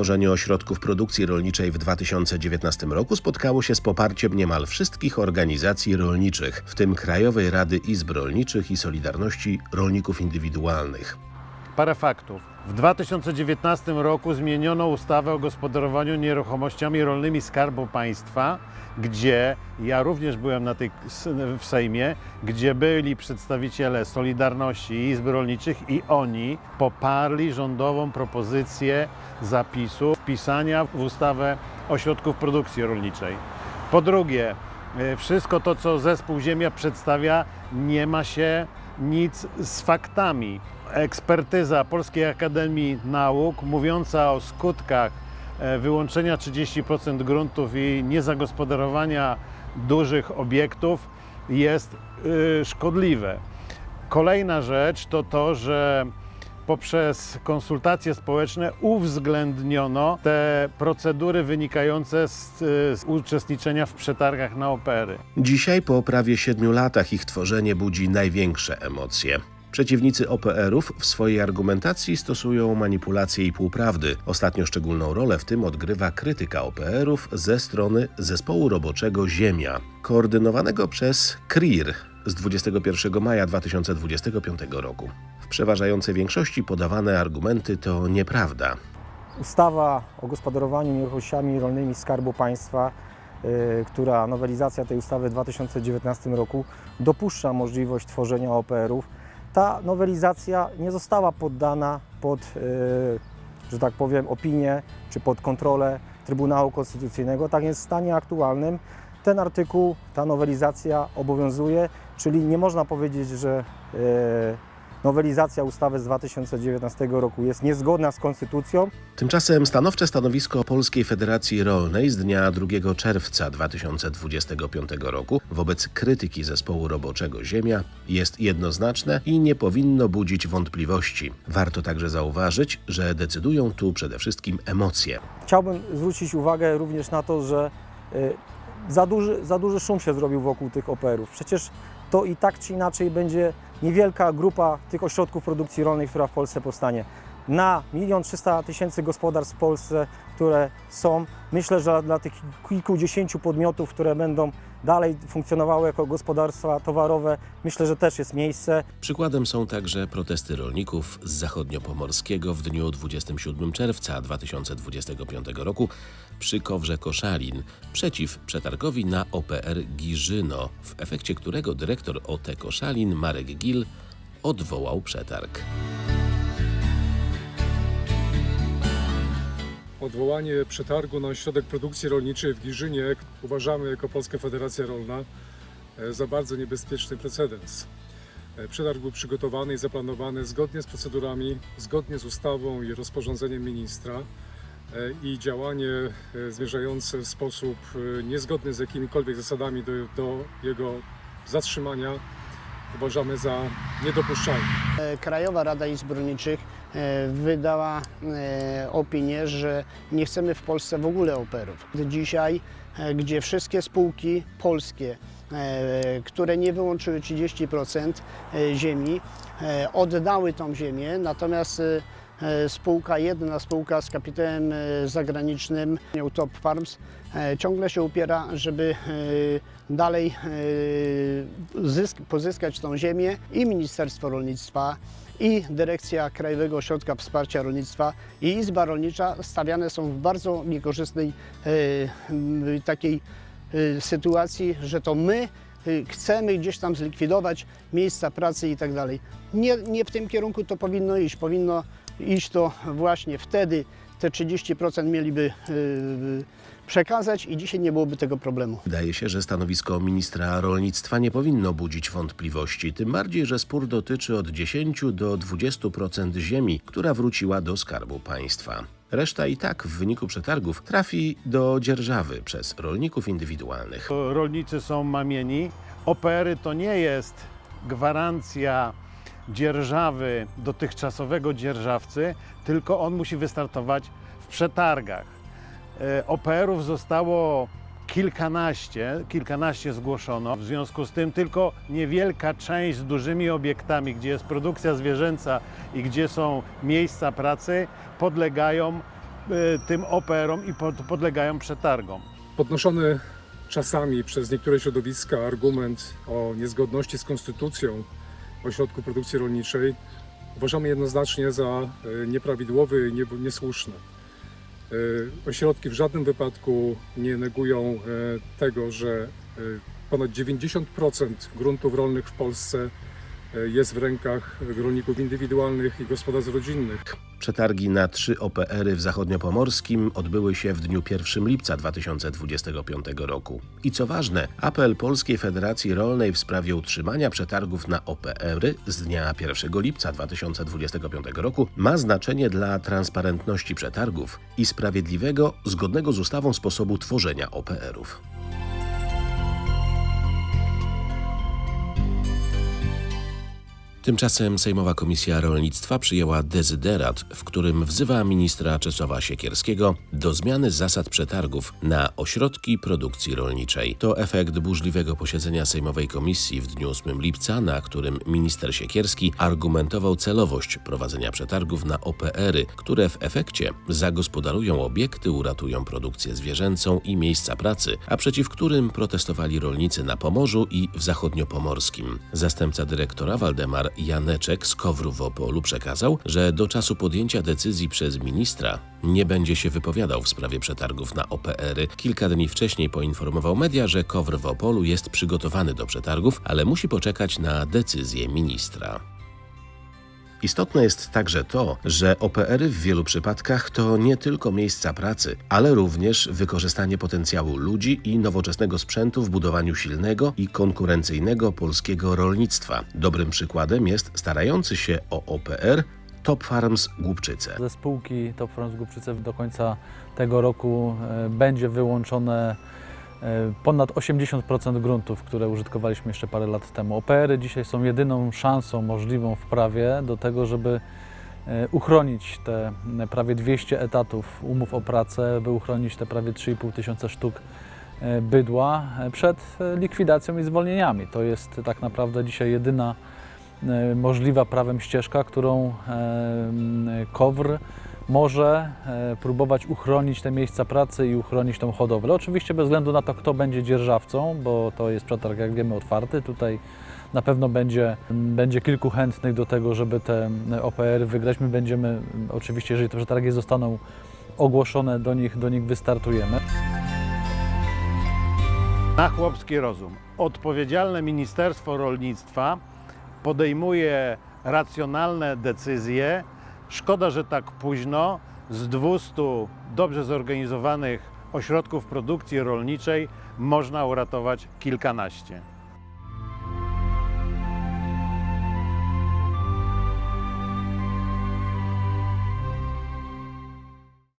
Utworzenie ośrodków produkcji rolniczej w 2019 roku spotkało się z poparciem niemal wszystkich organizacji rolniczych, w tym Krajowej Rady Izb Rolniczych i Solidarności Rolników Indywidualnych. Parę faktów. W 2019 roku zmieniono ustawę o gospodarowaniu nieruchomościami rolnymi Skarbu Państwa, gdzie ja również byłem na tej, w Sejmie, gdzie byli przedstawiciele Solidarności i Izb Rolniczych i oni poparli rządową propozycję zapisu wpisania w ustawę ośrodków produkcji rolniczej. Po drugie, e, wszystko to, co zespół Ziemia przedstawia, nie ma się nic z faktami. Ekspertyza Polskiej Akademii Nauk mówiąca o skutkach e, wyłączenia 30% gruntów i niezagospodarowania dużych obiektów jest y, szkodliwe. Kolejna rzecz to to, że poprzez konsultacje społeczne uwzględniono te procedury wynikające z, z uczestniczenia w przetargach na opery. Dzisiaj, po prawie siedmiu latach, ich tworzenie budzi największe emocje. Przeciwnicy OPR-ów w swojej argumentacji stosują manipulacje i półprawdy. Ostatnio szczególną rolę w tym odgrywa krytyka OPR-ów ze strony zespołu roboczego Ziemia, koordynowanego przez KRIR z 21 maja 2025 roku. W przeważającej większości podawane argumenty to nieprawda. Ustawa o gospodarowaniu nieruchomościami rolnymi Skarbu Państwa, y, która nowelizacja tej ustawy w 2019 roku dopuszcza możliwość tworzenia OPR-ów. Ta nowelizacja nie została poddana pod, y, że tak powiem, opinię czy pod kontrolę Trybunału Konstytucyjnego. Tak więc w stanie aktualnym ten artykuł, ta nowelizacja obowiązuje, czyli nie można powiedzieć, że y, nowelizacja ustawy z 2019 roku jest niezgodna z konstytucją. Tymczasem stanowcze stanowisko Polskiej Federacji Rolnej z dnia 2 czerwca 2025 roku wobec krytyki zespołu roboczego Ziemia jest jednoznaczne i nie powinno budzić wątpliwości. Warto także zauważyć, że decydują tu przede wszystkim emocje. Chciałbym zwrócić uwagę również na to, że y, za duży, za duży szum się zrobił wokół tych operów. Przecież to i tak czy inaczej będzie niewielka grupa tych ośrodków produkcji rolnej, która w Polsce powstanie. Na 1 300 tysięcy gospodarstw w Polsce, które są, myślę, że dla tych kilkudziesięciu podmiotów, które będą dalej funkcjonowały jako gospodarstwa towarowe, myślę, że też jest miejsce. Przykładem są także protesty rolników z zachodniopomorskiego w dniu 27 czerwca 2025 roku przy Kowrze Koszalin przeciw przetargowi na OPR Giżyno, w efekcie którego dyrektor OT Koszalin Marek Gil odwołał przetarg. Odwołanie przetargu na ośrodek produkcji rolniczej w Giżynie uważamy jako Polska Federacja Rolna e, za bardzo niebezpieczny precedens. E, Przetarg był przygotowany i zaplanowany zgodnie z procedurami, zgodnie z ustawą i rozporządzeniem ministra e, i działanie zmierzające w sposób niezgodny z jakimikolwiek zasadami do, do jego zatrzymania uważamy za niedopuszczalne. Krajowa Rada Izb Rolniczych e, wydała e, opinię, że nie chcemy w Polsce w ogóle operów. Dzisiaj, e, gdzie wszystkie spółki polskie, które nie wyłączyły 30% e, ziemi, oddały tą ziemię, natomiast spółka, jedna spółka z kapitałem e, zagranicznym, Top Farms, e, ciągle się upiera, żeby e, dalej e, zysk, pozyskać tą ziemię i Ministerstwo Rolnictwa, i Dyrekcja Krajowego Ośrodka Wsparcia Rolnictwa i Izba Rolnicza stawiane są w bardzo niekorzystnej e, takiej e, sytuacji, że to my e, chcemy gdzieś tam zlikwidować miejsca pracy i tak dalej. Nie, nie w tym kierunku to powinno iść. Powinno iść to właśnie wtedy te 30% mieliby e, przekazać i dzisiaj nie byłoby tego problemu. Wydaje się, że stanowisko ministra rolnictwa nie powinno budzić wątpliwości, tym bardziej, że spór dotyczy od 10 do 20% ziemi, która wróciła do skarbu państwa. Reszta i tak w wyniku przetargów trafi do dzierżawy przez rolników indywidualnych. Rolnicy są mamieni. OPR-y to nie jest gwarancja dzierżawy dotychczasowego dzierżawcy, tylko on musi wystartować w przetargach. E, OPR-ów zostało kilkanaście, kilkanaście zgłoszono. W związku z tym tylko niewielka część z dużymi obiektami, gdzie jest produkcja zwierzęca i gdzie są miejsca pracy, podlegają tym OPR-om i pod, podlegają przetargom. Podnoszony czasami przez niektóre środowiska argument o niezgodności z konstytucją ośrodków produkcji rolniczej uważamy jednoznacznie za e, nieprawidłowy i nie- niesłuszny. E, Ośrodki w żadnym wypadku nie negują e, tego, że ponad 90% gruntów rolnych w Polsce jest w rękach rolników indywidualnych i gospodarstw rodzinnych. Przetargi na trzy OPR-y w zachodniopomorskim odbyły się w dniu 1 lipca 2025 roku. I co ważne, apel Polskiej Federacji Rolnej w sprawie utrzymania przetargów na OPR-y z dnia 1 lipca 2025 roku ma znaczenie dla transparentności przetargów i sprawiedliwego, zgodnego z ustawą sposobu tworzenia OPR-ów. Tymczasem Sejmowa Komisja Rolnictwa przyjęła dezyderat, w którym wzywa ministra Czesława Siekierskiego do zmiany zasad przetargów na ośrodki produkcji rolniczej. To efekt burzliwego posiedzenia Sejmowej Komisji w dniu 8 lipca, na którym minister Siekierski argumentował celowość prowadzenia przetargów na OPR-y, które w efekcie zagospodarują obiekty, uratują produkcję zwierzęcą i miejsca pracy, a przeciw którym protestowali rolnicy na Pomorzu i w zachodniopomorskim. Zastępca dyrektora Waldemar Janeczek z Kowru w Opolu przekazał, że do czasu podjęcia decyzji przez ministra nie będzie się wypowiadał w sprawie przetargów na OPR-y. Kilka dni wcześniej poinformował media, że Kowr w Opolu jest przygotowany do przetargów, ale musi poczekać na decyzję ministra. Istotne jest także to, że OPR-y w wielu przypadkach to nie tylko miejsca pracy, ale również wykorzystanie potencjału ludzi i nowoczesnego sprzętu w budowaniu silnego i konkurencyjnego polskiego rolnictwa. Dobrym przykładem jest starający się o OPR Top Farms Głubczyce. Ze spółki Top Farms Głubczyce do końca tego roku e, będzie wyłączone ponad 80% gruntów, które użytkowaliśmy jeszcze parę lat temu. OPR-y dzisiaj są jedyną szansą możliwą w prawie do tego, żeby e, uchronić te e, prawie 200 etatów umów o pracę, by uchronić te prawie 3,5 tysiąca sztuk e, bydła e, przed e, likwidacją i zwolnieniami. To jest tak naprawdę dzisiaj jedyna e, możliwa prawem ścieżka, którą e, KOWR może e, próbować uchronić te miejsca pracy i uchronić tą hodowlę. Oczywiście bez względu na to, kto będzie dzierżawcą, bo to jest przetarg, jak wiemy, otwarty. Tutaj na pewno będzie, będzie kilku chętnych do tego, żeby te OPR wygrać. My będziemy, oczywiście, jeżeli te przetargi zostaną ogłoszone, do nich, do nich wystartujemy. Na chłopski rozum. Odpowiedzialne Ministerstwo Rolnictwa podejmuje racjonalne decyzje. Szkoda, że tak późno. Z 200 dobrze zorganizowanych ośrodków produkcji rolniczej można uratować kilkanaście.